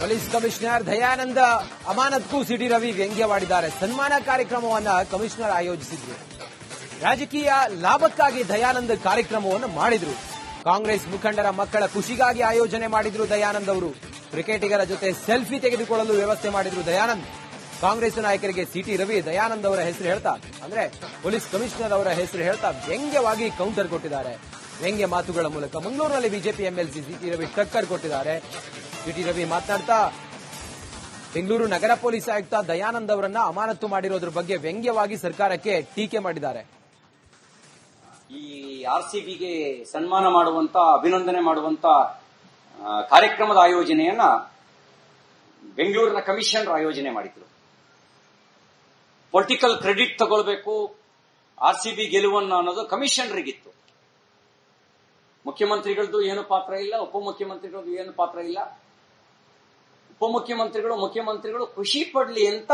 Police commissioner Dayananda ಅಮಾನತ್ಗೂ city Ravi ವ್ಯಂಗ್ಯವಾಡಿದ್ದಾರೆ. ಸನ್ಮಾನ ಕಾರ್ಯಕ್ರಮವನ್ನ ಕಮಿಷನರ್ ಆಯೋಜಿಸಿದ್ರು. ರಾಜಕೀಯ ಲಾಭಕ್ಕಾಗಿ ದಯಾನಂದ ಕಾರ್ಯಕ್ರಮವನ್ನು ಮಾಡಿದ್ರು. ಕಾಂಗ್ರೆಸ್ ಮುಖಂಡರ ಮಕ್ಕಳ ಖುಷಿಗಾಗಿ ಆಯೋಜನೆ ಮಾಡಿದ್ರು ದಯಾನಂದ್ ಅವರು. ಕ್ರಿಕೆಟಿಗರ ಜೊತೆ ಸೆಲ್ಫಿ ತೆಗೆದುಕೊಳ್ಳಲು ವ್ಯವಸ್ಥೆ ಮಾಡಿದ್ರು ದಯಾನಂದ್. ಕಾಂಗ್ರೆಸ್ ನಾಯಕರಿಗೆ ಸಿಟಿ ರವಿ ದಯಾನಂದ್ ಅವರ ಹೆಸರು ಹೇಳ್ತಾ, ಅಂದ್ರೆ ಪೊಲೀಸ್ ಕಮಿಷನರ್ ಅವರ ಹೆಸರು ಹೇಳ್ತಾ ವ್ಯಂಗ್ಯವಾಗಿ ಕೌಂಟರ್ ಕೊಟ್ಟಿದ್ದಾರೆ. ವ್ಯಂಗ್ಯ ಮಾತುಗಳ ಮೂಲಕ ಮಂಗಳೂರಿನಲ್ಲಿ ಬಿಜೆಪಿ ಎಂಎಲ್ಸಿ ಸಿಟಿ ರವಿ ಟಕ್ಕರ್ ಕೊಟ್ಟಿದ್ದಾರೆ. ಸಿಟಿ ರವಿ ಮಾತನಾಡ್ತಾ, ಬೆಂಗಳೂರು ನಗರ ಪೊಲೀಸ್ ಆಯುಕ್ತ ದಯಾನಂದ್ ಅವರನ್ನ ಅಮಾನತು ಮಾಡಿರೋದ್ರ ಬಗ್ಗೆ ವ್ಯಂಗ್ಯವಾಗಿ ಸರ್ಕಾರಕ್ಕೆ ಟೀಕೆ ಮಾಡಿದ್ದಾರೆ. ಈ ಆರ್ ಸಿ ಬಿಗೆ ಸನ್ಮಾನ ಮಾಡುವಂತ, ಅಭಿನಂದನೆ ಮಾಡುವಂತ ಕಾರ್ಯಕ್ರಮದ ಆಯೋಜನೆಯನ್ನ ಬೆಂಗಳೂರಿನ ಕಮಿಷನರ್ ಆಯೋಜನೆ ಮಾಡಿದ್ರು. ಪೊಲಿಟಿಕಲ್ ಕ್ರೆಡಿಟ್ ತಗೊಳ್ಬೇಕು ಆರ್ ಸಿ ಬಿ ಗೆಲುವನ್ನು ಅನ್ನೋದು ಕಮಿಷನರಿಗಿತ್ತು. ಮುಖ್ಯಮಂತ್ರಿಗಳದ್ದು ಏನು ಪಾತ್ರ ಇಲ್ಲ ಉಪಮುಖ್ಯಮಂತ್ರಿಗಳದ್ದು ಏನು ಪಾತ್ರ ಇಲ್ಲ. ಉಪಮುಖ್ಯಮಂತ್ರಿಗಳು, ಮುಖ್ಯಮಂತ್ರಿಗಳು ಖುಷಿ ಪಡ್ಲಿ ಅಂತ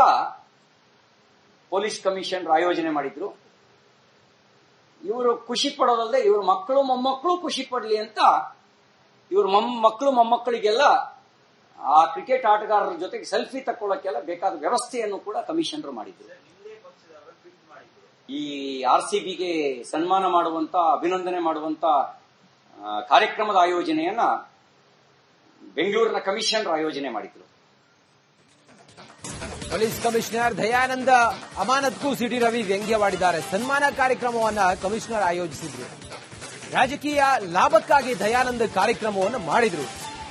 ಪೊಲೀಸ್ ಕಮಿಷನ್ ಆಯೋಜನೆ ಮಾಡಿದ್ರು. ಇವರು ಖುಷಿ ಪಡೋದಲ್ಲದೆ ಇವ್ರ ಮಕ್ಕಳು ಮೊಮ್ಮಕ್ಕಳು ಖುಷಿ ಪಡ್ಲಿ ಅಂತ ಇವ್ರ ಮೊಮ್ಮಕ್ಕಳು ಮೊಮ್ಮಕ್ಕಳಿಗೆಲ್ಲ ಆ ಕ್ರಿಕೆಟ್ ಆಟಗಾರರ ಜೊತೆಗೆ ಸೆಲ್ಫಿ ತಕ್ಕೊಳ್ಳೋಕೆಲ್ಲ ಬೇಕಾದ ವ್ಯವಸ್ಥೆಯನ್ನು ಕೂಡ ಕಮಿಷನರ್ ಮಾಡಿದ್ರು. ಈ ಆರ್ ಸಿ ಬಿಗೆ ಸನ್ಮಾನ ಮಾಡುವಂತ, ಅಭಿನಂದನೆ ಮಾಡುವಂತ ಕಾರ್ಯಕ್ರಮದ ಆಯೋಜನೆಯನ್ನ ಬೆಂಗಳೂರಿನ ಕಮಿಷನರ್ ಆಯೋಜನೆ ಮಾಡಿದ್ರು. ಪೊಲೀಸ್ ಕಮಿಷನರ್ ದಯಾನಂದ ಅಮಾನತ್ಗೂ ಸಿಟಿ ರವಿ ವ್ಯಂಗ್ಯವಾಡಿದ್ದಾರೆ. ಸನ್ಮಾನ ಕಾರ್ಯಕ್ರಮವನ್ನ ಕಮಿಷನರ್ ಆಯೋಜಿಸಿದ್ರು. ರಾಜಕೀಯ ಲಾಭಕ್ಕಾಗಿ ದಯಾನಂದ್ ಕಾರ್ಯಕ್ರಮವನ್ನು ಮಾಡಿದ್ರು.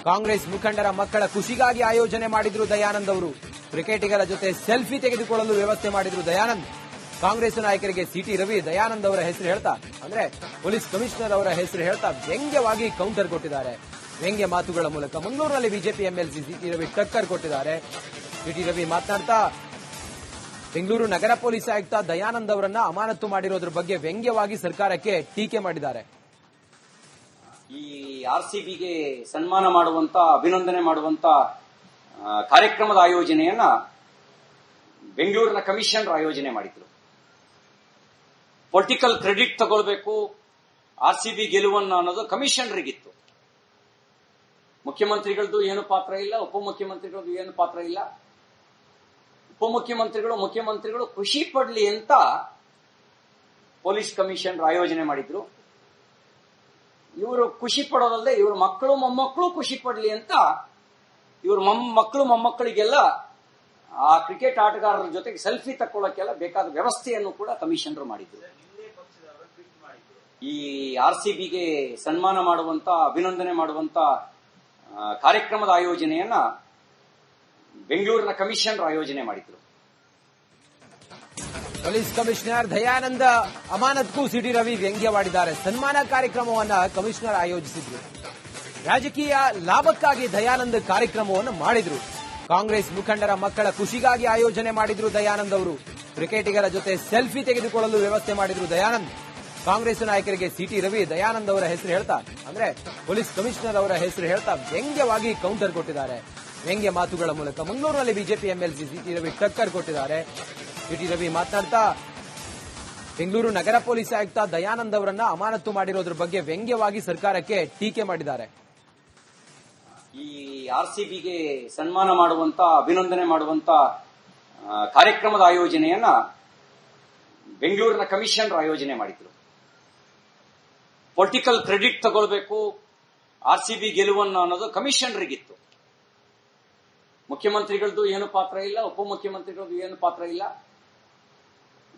ಕಾಂಗ್ರೆಸ್ ಮುಖಂಡರ ಮಕ್ಕಳ ಖುಷಿಗಾಗಿ ಆಯೋಜನೆ ಮಾಡಿದ್ರು ದಯಾನಂದ್ ಅವರು. ಕ್ರಿಕೆಟಿಗರ ಜೊತೆ ಸೆಲ್ಫಿ ತೆಗೆದುಕೊಳ್ಳಲು ವ್ಯವಸ್ಥೆ ಮಾಡಿದ್ರು ದಯಾನಂದ್. ಕಾಂಗ್ರೆಸ್ ನಾಯಕರಿಗೆ ಸಿಟಿ ರವಿ ದಯಾನಂದ್ ಅವರ ಹೆಸರು ಹೇಳ್ತಾ, ಅಂದ್ರೆ ಪೊಲೀಸ್ ಕಮಿಷನರ್ ಅವರ ಹೆಸರು ಹೇಳ್ತಾ ವ್ಯಂಗ್ಯವಾಗಿ ಕೌಂಟರ್ ಕೊಟ್ಟಿದ್ದಾರೆ. ವ್ಯಂಗ್ಯ ಮಾತುಗಳ ಮೂಲಕ ಮಂಗಳೂರಿನಲ್ಲಿ ಬಿಜೆಪಿ ಎಂಎಲ್ಸಿ ಸಿಟಿ ರವಿ ಟಕ್ಕರ್ ಕೊಟ್ಟಿದ್ದಾರೆ. ಸಿಟಿ ರವಿ ಮಾತನಾಡ್ತಾ, ಬೆಂಗಳೂರು ನಗರ ಪೊಲೀಸ್ ಆಯುಕ್ತ ದಯಾನಂದ್ ಅವರನ್ನ ಅಮಾನತು ಮಾಡಿರೋದ್ರ ಬಗ್ಗೆ ವ್ಯಂಗ್ಯವಾಗಿ ಸರ್ಕಾರಕ್ಕೆ ಟೀಕೆ ಮಾಡಿದ್ದಾರೆ. ಈ ಆರ್ ಸಿ ಬಿಗೆ ಸನ್ಮಾನ ಮಾಡುವಂತ, ಅಭಿನಂದನೆ ಮಾಡುವಂತ ಕಾರ್ಯಕ್ರಮದ ಆಯೋಜನೆಯನ್ನ ಬೆಂಗಳೂರಿನ ಕಮಿಷನರ್ ಆಯೋಜನೆ ಮಾಡಿದ್ರು. ಪೊಲಿಟಿಕಲ್ ಕ್ರೆಡಿಟ್ ತಗೊಳ್ಬೇಕು ಆರ್ ಸಿ ಬಿ ಗೆಲುವನ್ನು ಅನ್ನೋದು ಕಮಿಷನರಿಗಿತ್ತು. ಮುಖ್ಯಮಂತ್ರಿಗಳದ್ದು ಏನು ಪಾತ್ರ ಇಲ್ಲ, ಉಪಮುಖ್ಯಮಂತ್ರಿಗಳದ್ದು ಏನು ಪಾತ್ರ ಇಲ್ಲ. ಉಪಮುಖ್ಯಮಂತ್ರಿಗಳು, ಮುಖ್ಯಮಂತ್ರಿಗಳು ಖುಷಿ ಪಡ್ಲಿ ಅಂತ ಪೊಲೀಸ್ ಕಮಿಷನ್ ಆಯೋಜನೆ ಮಾಡಿದ್ರು. ಇವರು ಖುಷಿ ಪಡೋದಲ್ಲದೆ ಇವ್ರ ಮಕ್ಕಳು ಮೊಮ್ಮಕ್ಕಳು ಖುಷಿ ಪಡ್ಲಿ ಅಂತ ಇವ್ರ ಮಕ್ಕಳು ಮೊಮ್ಮಕ್ಕಳಿಗೆಲ್ಲ ಆ ಕ್ರಿಕೆಟ್ ಆಟಗಾರರ ಜೊತೆಗೆ ಸೆಲ್ಫಿ ತಕ್ಕೊಳ್ಳೋಕೆಲ್ಲ ಬೇಕಾದ ವ್ಯವಸ್ಥೆಯನ್ನು ಕೂಡ ಕಮಿಷನರು ಮಾಡಿದ್ರು. ಈ ಆರ್ ಸಿ ಬಿಗೆ ಸನ್ಮಾನ ಮಾಡುವಂತ, ಅಭಿನಂದನೆ ಮಾಡುವಂತ ಕಾರ್ಯಕ್ರಮದ ಆಯೋಜನೆಯನ್ನ ಬೆಂಗಳೂರಿನ ಕಮಿಷನರ್ ಆಯೋಜನೆ ಮಾಡಿದ್ರು. ಪೊಲೀಸ್ ಕಮಿಷನರ್ ದಯಾನಂದ ಅಮಾನತ್ಗೂ ಸಿಟಿ ರವಿ ವ್ಯಂಗ್ಯವಾಡಿದ್ದಾರೆ. ಸನ್ಮಾನ ಕಾರ್ಯಕ್ರಮವನ್ನ ಕಮಿಷನರ್ ಆಯೋಜಿಸಿದ್ರು. ರಾಜಕೀಯ ಲಾಭಕ್ಕಾಗಿ ದಯಾನಂದ ಕಾರ್ಯಕ್ರಮವನ್ನು ಮಾಡಿದ್ರು. ಕಾಂಗ್ರೆಸ್ ಮುಖಂಡರ ಮಕ್ಕಳ ಖುಷಿಗಾಗಿ ಆಯೋಜನೆ ಮಾಡಿದ್ರು ದಯಾನಂದ್ ಅವರು. ಕ್ರಿಕೆಟಿಗರ ಜೊತೆ ಸೆಲ್ಫಿ ತೆಗೆದುಕೊಳ್ಳಲು ವ್ಯವಸ್ಥೆ ಮಾಡಿದ್ರು ದಯಾನಂದ್. ಕಾಂಗ್ರೆಸ್ ನಾಯಕರಿಗೆ ಸಿಟಿ ರವಿ ದಯಾನಂದ್ ಅವರ ಹೆಸರು ಹೇಳ್ತಾ ಅಂದ್ರೆ ಪೊಲೀಸ್ ಕಮಿಷನರ್ ಅವರ ಹೆಸರು ಹೇಳ್ತಾ ವ್ಯಂಗ್ಯವಾಗಿ ಕೌಂಟರ್ ಕೊಟ್ಟಿದ್ದಾರೆ. ವ್ಯಂಗ್ಯ ಮಾತುಗಳ ಮೂಲಕ ಮಂಗಳೂರಿನಲ್ಲಿ ಬಿಜೆಪಿ ಎಂಎಲ್ಸಿ ಸಿಟಿ ರವಿ ಟಕ್ಕರ್ ಕೊಟ್ಟಿದ್ದಾರೆ. ಸಿಟಿ ರವಿ ಮಾತನಾಡ್ತಾ, ಬೆಂಗಳೂರು ನಗರ ಪೊಲೀಸ್ ಆಯುಕ್ತ ದಯಾನಂದ್ ಅವರನ್ನ ಅಮಾನತು ಮಾಡಿರೋದ್ರ ಬಗ್ಗೆ ವ್ಯಂಗ್ಯವಾಗಿ ಸರ್ಕಾರಕ್ಕೆ ಟೀಕೆ ಮಾಡಿದ್ದಾರೆ. ಈ ಆರ್ ಸಿ ಬಿಗೆ ಸನ್ಮಾನ ಮಾಡುವಂತ, ಅಭಿನಂದನೆ ಮಾಡುವಂತ ಕಾರ್ಯಕ್ರಮದ ಆಯೋಜನೆಯನ್ನ ಬೆಂಗಳೂರಿನ ಕಮಿಷನರ್ ಆಯೋಜನೆ ಮಾಡಿದ್ರು. ಪೊಲಿಟಿಕಲ್ ಕ್ರೆಡಿಟ್ ತಗೊಳ್ಬೇಕು, ಆರ್ ಸಿ ಬಿ ಗೆಲುವನ್ನು ಅನ್ನೋದು ಕಮಿಷನರಿಗಿತ್ತು. ಮುಖ್ಯಮಂತ್ರಿಗಳದ್ದು ಏನು ಪಾತ್ರ ಇಲ್ಲ ಉಪಮುಖ್ಯಮಂತ್ರಿಗಳದ್ದು ಏನು ಪಾತ್ರ ಇಲ್ಲ.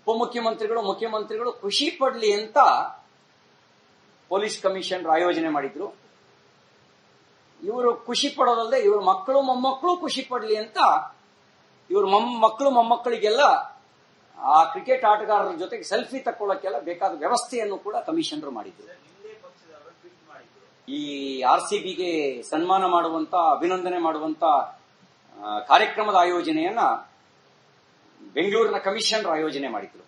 ಉಪಮುಖ್ಯಮಂತ್ರಿಗಳು, ಮುಖ್ಯಮಂತ್ರಿಗಳು ಖುಷಿ ಪಡ್ಲಿ ಅಂತ ಪೊಲೀಸ್ ಕಮಿಷನ್ ಆಯೋಜನೆ ಮಾಡಿದ್ರು. ಇವರು ಖುಷಿ ಪಡೋದಲ್ಲದೆ ಇವ್ರ ಮಕ್ಕಳು ಮೊಮ್ಮಕ್ಕಳು ಖುಷಿ ಪಡ್ಲಿ ಅಂತ ಇವ್ರ ಮಕ್ಕಳು ಮೊಮ್ಮಕ್ಕಳಿಗೆಲ್ಲ ಆ ಕ್ರಿಕೆಟ್ ಆಟಗಾರರ ಜೊತೆಗೆ ಸೆಲ್ಫಿ ತಕ್ಕೊಳ್ಳೋಕೆಲ್ಲ ಬೇಕಾದ ವ್ಯವಸ್ಥೆಯನ್ನು ಕೂಡ ಕಮಿಷನರ್ ಮಾಡಿದ್ರು. ಈ ಆರ್ ಸಿ ಬಿಗೆ ಸನ್ಮಾನ ಮಾಡುವಂತ, ಅಭಿನಂದನೆ ಮಾಡುವಂತ ಕಾರ್ಯಕ್ರಮದ ಆಯೋಜನೆಯನ್ನ ಬೆಂಗಳೂರಿನ ಕಮಿಷನರ್ ಆಯೋಜನೆ ಮಾಡಿದ್ರು.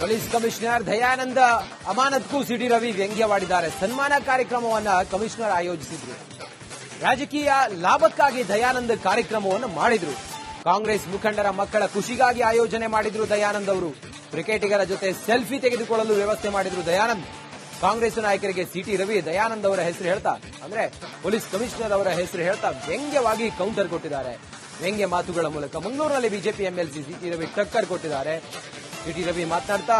ಪೊಲೀಸ್ ಕಮಿಷನರ್ ದಯಾನಂದ ಅಮಾನತ್ಗೂ ಸಿಡಿ ರವಿ ವ್ಯಂಗ್ಯವಾಡಿದ್ದಾರೆ. ಸನ್ಮಾನ ಕಾರ್ಯಕ್ರಮವನ್ನ ಕಮಿಷನರ್ ಆಯೋಜಿಸಿದ್ರು. ರಾಜಕೀಯ ಲಾಭಕ್ಕಾಗಿ ದಯಾನಂದ ಕಾರ್ಯಕ್ರಮವನ್ನು ಮಾಡಿದ್ರು. ಕಾಂಗ್ರೆಸ್ ಮುಖಂಡರ ಮಕ್ಕಳ ಖುಷಿಗಾಗಿ ಆಯೋಜನೆ ಮಾಡಿದ್ರು ದಯಾನಂದ್ ಅವರು. ಕ್ರಿಕೆಟಿಗರ ಜೊತೆ ಸೆಲ್ಫಿ ತೆಗೆದುಕೊಳ್ಳಲು ವ್ಯವಸ್ಥೆ ಮಾಡಿದ್ರು ದಯಾನಂದ್. ಕಾಂಗ್ರೆಸ್ ನಾಯಕರಿಗೆ ಸಿಟಿ ರವಿ ದಯಾನಂದ್ ಅವರ ಹೆಸರು ಹೇಳ್ತಾ, ಅಂದ್ರೆ ಪೊಲೀಸ್ ಕಮಿಷನರ್ ಅವರ ಹೆಸರು ಹೇಳ್ತಾ ವ್ಯಂಗ್ಯವಾಗಿ ಕೌಂಟರ್ ಕೊಟ್ಟಿದ್ದಾರೆ. ವ್ಯಂಗ್ಯ ಮಾತುಗಳ ಮೂಲಕ ಮಂಗಳೂರಿನಲ್ಲಿ ಬಿಜೆಪಿ ಎಂಎಲ್ಸಿ ಸಿಟಿ ರವಿ ಟಕ್ಕರ್ ಕೊಟ್ಟಿದ್ದಾರೆ. ಸಿಟಿ ರವಿ ಮಾತನಾಡ್ತಾ,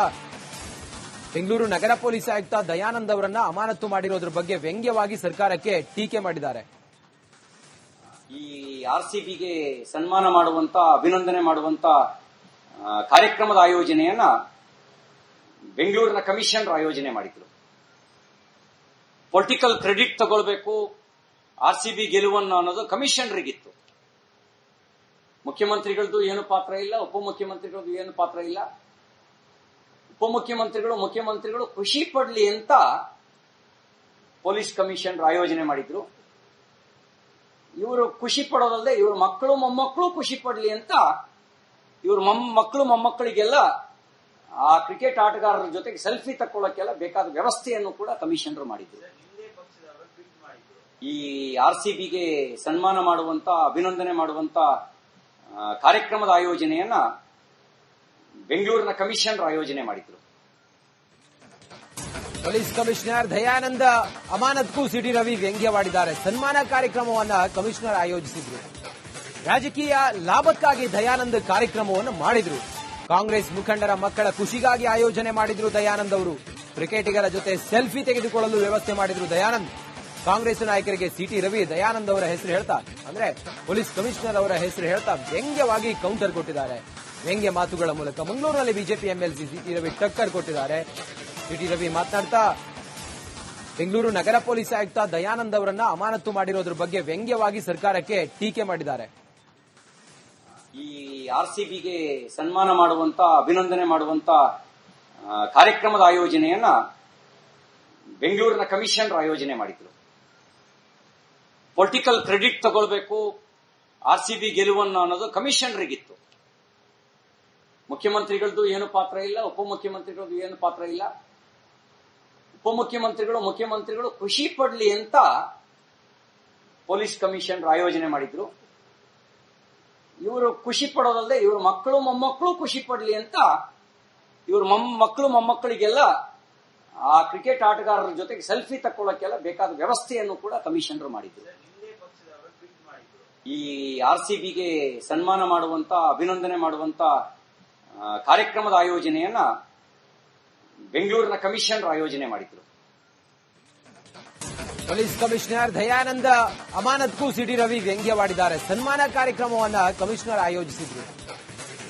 ಬೆಂಗಳೂರು ನಗರ ಪೊಲೀಸ್ ಆಯುಕ್ತ ದಯಾನಂದ್ ಅವರನ್ನ ಅಮಾನತು ಮಾಡಿರೋದ್ರ ಬಗ್ಗೆ ವ್ಯಂಗ್ಯವಾಗಿ ಸರ್ಕಾರಕ್ಕೆ ಟೀಕೆ ಮಾಡಿದ್ದಾರೆ. ಈ ಆರ್ ಸಿ ಬಿಗೆ ಸನ್ಮಾನ ಮಾಡುವಂತ, ಅಭಿನಂದನೆ ಮಾಡುವಂತ ಕಾರ್ಯಕ್ರಮದ ಆಯೋಜನೆಯನ್ನ ಬೆಂಗಳೂರಿನ ಕಮಿಷನರ್ ಆಯೋಜನೆ ಮಾಡಿದ್ರು. ಪೊಲಿಟಿಕಲ್ ಕ್ರೆಡಿಟ್ ತಗೊಳ್ಬೇಕು ಆರ್ ಸಿ ಬಿ ಗೆಲುವನ್ನು ಅನ್ನೋದು ಕಮಿಷನರಿಗಿತ್ತು. ಮುಖ್ಯಮಂತ್ರಿಗಳದ್ದು ಏನು ಪಾತ್ರ ಇಲ್ಲ ಉಪಮುಖ್ಯಮಂತ್ರಿಗಳದ್ದು ಏನು ಪಾತ್ರ ಇಲ್ಲ. ಉಪಮುಖ್ಯಮಂತ್ರಿಗಳು, ಮುಖ್ಯಮಂತ್ರಿಗಳು ಖುಷಿ ಪಡ್ಲಿ ಅಂತ ಪೊಲೀಸ್ ಕಮಿಷನರ್ ಆಯೋಜನೆ ಮಾಡಿದ್ರು. ಇವರು ಖುಷಿ ಪಡೋದಲ್ಲದೆ ಇವ್ರ ಮಕ್ಕಳು ಮೊಮ್ಮಕ್ಕಳು ಖುಷಿ ಪಡ್ಲಿ ಅಂತ ಇವ್ರ ಮಕ್ಕಳು ಮೊಮ್ಮಕ್ಕಳಿಗೆಲ್ಲ ಆ ಕ್ರಿಕೆಟ್ ಆಟಗಾರರ ಜೊತೆಗೆ ಸೆಲ್ಫಿ ತಕ್ಕೊಳ್ಳೋಕೆಲ್ಲ ಬೇಕಾದ ವ್ಯವಸ್ಥೆಯನ್ನು ಕೂಡ ಕಮಿಷನರ್ ಮಾಡಿದ್ರು. ಈ ಆರ್ ಸಿ ಬಿಗೆ ಸನ್ಮಾನ ಮಾಡುವಂತ, ಅಭಿನಂದನೆ ಮಾಡುವಂತ ಕಾರ್ಯಕ್ರಮದ ಆಯೋಜನೆಯನ್ನ ಬೆಂಗಳೂರಿನ ಕಮಿಷನರ್ ಆಯೋಜನೆ ಮಾಡಿದ್ರು. ಪೊಲೀಸ್ ಕಮಿಷನರ್ ದಯಾನಂದ ಅಮಾನತ್ಗೂ ಸಿಟಿ ರವಿ ವ್ಯಂಗ್ಯವಾಡಿದ್ದಾರೆ. ಸನ್ಮಾನ ಕಾರ್ಯಕ್ರಮವನ್ನ ಕಮಿಷನರ್ ಆಯೋಜಿಸಿದ್ರು. ರಾಜಕೀಯ ಲಾಭಕ್ಕಾಗಿ ದಯಾನಂದ ಕಾರ್ಯಕ್ರಮವನ್ನು ಮಾಡಿದ್ರು. ಕಾಂಗ್ರೆಸ್ ಮುಖಂಡರ ಮಕ್ಕಳ ಖುಷಿಗಾಗಿ ಆಯೋಜನೆ ಮಾಡಿದ್ರು ದಯಾನಂದ್ ಅವರು. ಕ್ರಿಕೆಟಿಗರ ಜೊತೆ ಸೆಲ್ಫಿ ತೆಗೆದುಕೊಳ್ಳಲು ವ್ಯವಸ್ಥೆ ಮಾಡಿದ್ರು ದಯಾನಂದ್. ಕಾಂಗ್ರೆಸ್ ನಾಯಕರಿಗೆ ಸಿಟಿ ರವಿ ದಯಾನಂದ್ ಅವರ ಹೆಸರು ಹೇಳ್ತಾ, ಅಂದ್ರೆ ಪೊಲೀಸ್ ಕಮಿಷನರ್ ಅವರ ಹೆಸರು ಹೇಳ್ತಾ ವ್ಯಂಗ್ಯವಾಗಿ ಕೌಂಟರ್ ಕೊಟ್ಟಿದ್ದಾರೆ. ವ್ಯಂಗ್ಯ ಮಾತುಗಳ ಮೂಲಕ ಮಂಗಳೂರಿನಲ್ಲಿ ಬಿಜೆಪಿ ಎಂಎಲ್ಸಿ ಸಿಟಿ ರವಿ ಟಕ್ಕರ್ ಕೊಟ್ಟಿದ್ದಾರೆ. ಸಿಟಿ ರವಿ ಮಾತನಾಡ್ತಾ, ಬೆಂಗಳೂರು ನಗರ ಪೊಲೀಸ್ ಆಯುಕ್ತ ದಯಾನಂದ್ ಅವರನ್ನ ಅಮಾನತು ಮಾಡಿರೋದ್ರ ಬಗ್ಗೆ ವ್ಯಂಗ್ಯವಾಗಿ ಸರ್ಕಾರಕ್ಕೆ ಟೀಕೆ ಮಾಡಿದ್ದಾರೆ. ಈ ಆರ್ ಸಿ ಬಿಗೆ ಸನ್ಮಾನ ಮಾಡುವಂತ, ಅಭಿನಂದನೆ ಮಾಡುವಂತ ಕಾರ್ಯಕ್ರಮದ ಆಯೋಜನೆಯನ್ನ ಬೆಂಗಳೂರಿನ ಕಮಿಷನರ್ ಆಯೋಜನೆ ಮಾಡಿದ್ರು. ಪೊಲಿಟಿಕಲ್ ಕ್ರೆಡಿಟ್ ತಗೊಳ್ಬೇಕು, ಆರ್ ಸಿ ಬಿ ಗೆಲುವನ್ನು ಅನ್ನೋದು ಕಮಿಷನರಿಗಿತ್ತು. ಮುಖ್ಯಮಂತ್ರಿಗಳದ್ದು ಏನು ಪಾತ್ರ ಇಲ್ಲ ಉಪಮುಖ್ಯಮಂತ್ರಿಗಳದ್ದು ಏನು ಪಾತ್ರ ಇಲ್ಲ. ಉಪಮುಖ್ಯಮಂತ್ರಿಗಳು, ಮುಖ್ಯಮಂತ್ರಿಗಳು ಖುಷಿ ಪಡ್ಲಿ ಅಂತ ಪೊಲೀಸ್ ಕಮಿಷನ್ ಆಯೋಜನೆ ಮಾಡಿದ್ರು. ಇವರು ಖುಷಿ ಪಡೋದಲ್ಲದೆ ಇವ್ರ ಮಕ್ಕಳು ಮೊಮ್ಮಕ್ಕಳು ಖುಷಿ ಪಡ್ಲಿ ಅಂತ ಇವ್ರ ಮಕ್ಕಳು ಮೊಮ್ಮಕ್ಕಳಿಗೆಲ್ಲ ಆ ಕ್ರಿಕೆಟ್ ಆಟಗಾರರ ಜೊತೆಗೆ ಸೆಲ್ಫಿ ತಕ್ಕೊಳ್ಳೋಕೆಲ್ಲ ಬೇಕಾದ ವ್ಯವಸ್ಥೆಯನ್ನು ಕೂಡ ಕಮಿಷನರ್ ಮಾಡಿದ್ರು. ಈ ಆರ್ ಸಿ ಬಿಗೆ ಸನ್ಮಾನ ಮಾಡುವಂತ, ಅಭಿನಂದನೆ ಮಾಡುವಂತ ಕಾರ್ಯಕ್ರಮದ ಆಯೋಜನೆಯನ್ನ ಬೆಂಗಳೂರಿನ ಕಮಿಷನರ್ ಆಯೋಜನೆ ಮಾಡಿದ್ರು. ಪೊಲೀಸ್ ಕಮಿಷನರ್ ದಯಾನಂದ ಅಮಾನತ್ಗೂ ಸಿಟಿ ರವಿ ವ್ಯಂಗ್ಯವಾಡಿದ್ದಾರೆ. ಸನ್ಮಾನ ಕಾರ್ಯಕ್ರಮವನ್ನ ಕಮಿಷನರ್ ಆಯೋಜಿಸಿದ್ರು.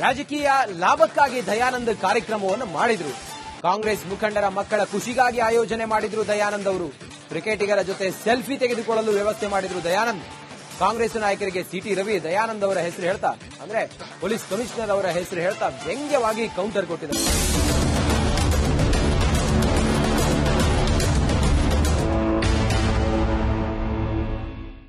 ರಾಜಕೀಯ ಲಾಭಕ್ಕಾಗಿ ದಯಾನಂದ್ ಕಾರ್ಯಕ್ರಮವನ್ನು ಮಾಡಿದ್ರು. ಕಾಂಗ್ರೆಸ್ ಮುಖಂಡರ ಮಕ್ಕಳ ಖುಷಿಗಾಗಿ ಆಯೋಜನೆ ಮಾಡಿದ್ರು ದಯಾನಂದ್ ಅವರು. ಕ್ರಿಕೆಟಿಗರ ಜೊತೆ ಸೆಲ್ಫಿ ತೆಗೆದುಕೊಳ್ಳಲು ವ್ಯವಸ್ಥೆ ಮಾಡಿದ್ರು ದಯಾನಂದ್. ಕಾಂಗ್ರೆಸ್ ನಾಯಕರಿಗೆ ಸಿಟಿ ರವಿ ದಯಾನಂದ್ ಅವರ ಹೆಸರು ಹೇಳ್ತಾ, ಅಂದ್ರೆ ಪೊಲೀಸ್ ಕಮಿಷನರ್ ಅವರ ಹೆಸರು ಹೇಳ್ತಾ ವ್ಯಂಗ್ಯವಾಗಿ ಕೌಂಟರ್ ಕೊಟ್ಟಿದ್ದಾರೆ.